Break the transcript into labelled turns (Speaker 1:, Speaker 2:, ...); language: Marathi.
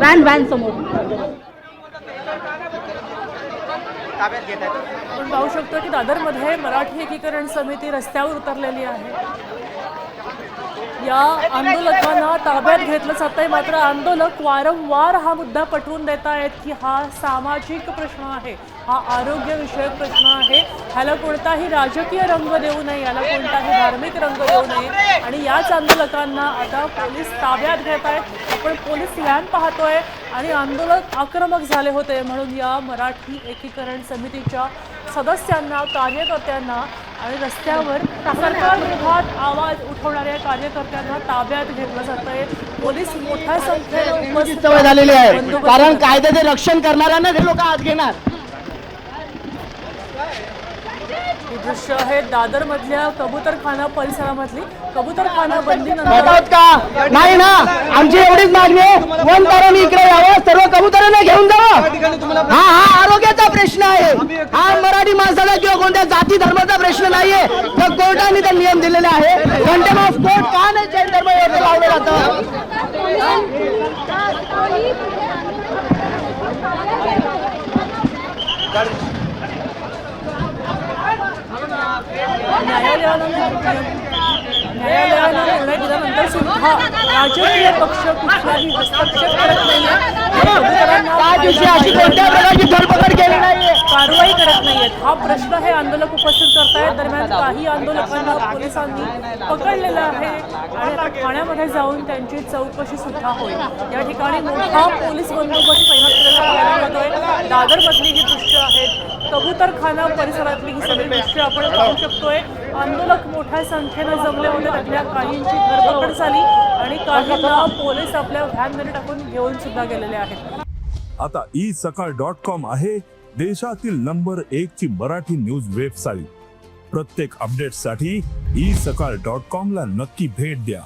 Speaker 1: व्हॅन व्हॅन समोर.
Speaker 2: आपण पाहू शकतो की दादरमध्ये मराठी एकीकरण समिती रस्त्यावर उतरलेली आहे. या आंदोलकांना ताब्यात घेतलं जातंय. मात्र आंदोलक वारंवार हा मुद्दा पटवून देत आहेत की हा सामाजिक प्रश्न आहे. हा आरोग्यविषयक प्रश्न आहे. ह्याला कोणताही राजकीय रंग देऊ नये याला कोणताही धार्मिक रंग देऊ नये. आणि याच आंदोलकांना आता पोलीस ताब्यात घेत आहेत. आपण पोलीस व्हॅन पाहतोय आणि आंदोलक आक्रमक झाले होते. म्हणून या मराठी एकीकरण समितीच्या सदस्यांना कार्यकर्त्यांना आणि रस्त्यावर सरकार विरोधात आवाज उठवणाऱ्या कार्यकर्त्यांना ताब्यात घेतलं जातंय. पोलीस मोठ्या संख्येने उपस्थित
Speaker 3: झालेली आहे. कारण कायद्याचे रक्षण करणाऱ्यांना ते लोक आत घेणार
Speaker 2: ही दृश्य आहे दादर मधल्या कबूतरखाना परिसरामधली. कबूतरखाना बंदी
Speaker 3: का? नाही ना? आमची एवढीच मागणी आहे. वन तारांनी इकडे यावं सर्व कबुतरांना घेऊन जावं. हा हा आरोग्याचा प्रश्न आहे. हा मराठी माणसाचा किंवा कोणत्या जाती धर्माचा प्रश्न नाहीये. तर कोर्टाने ते नियम दिलेले आहे. कंटेम ऑफ कोर्ट का नाही जैन धर्म लावलं जातं?
Speaker 2: न्यायालयानं निर्णय दिल्यानंतर सुद्धा राजकीय पक्ष कुठलाही हस्तक्षेप करत नाहीये. कारवाई करत नाहीयेत हा प्रश्न हे आंदोलक उपस्थित करतायत. दरम्यान काही आंदोलकांना पोलिसांनी पकडलेलं आहे. आणि आता ठाण्यामध्ये जाऊन त्यांची चौकशी सुद्धा होईल. या ठिकाणी मोठा पोलीस बंदोबस्त तैनात केलेला पाहायला मिळतोय. दादरमधली ही दृश्य कबूतरखाना परिसरातली ही सगळी दृश्य आपण पाहू शकतोय. आंदोलक मोठ्या संख्येनं जमले होते त्यातल्या काहींची धरपकड झाली आणि काहींना पोलीस आपल्या व्हॅनमध्ये टाकून घेऊन सुद्धा गेलेले आहेत.
Speaker 4: आता ई सकाळ डॉट कॉम आहे देशातील नंबर एक ची मराठी न्यूज वेबसाईट. प्रत्येक अपडेटसाठी ई सकाळ डॉट कॉम ला नक्की भेट द्या.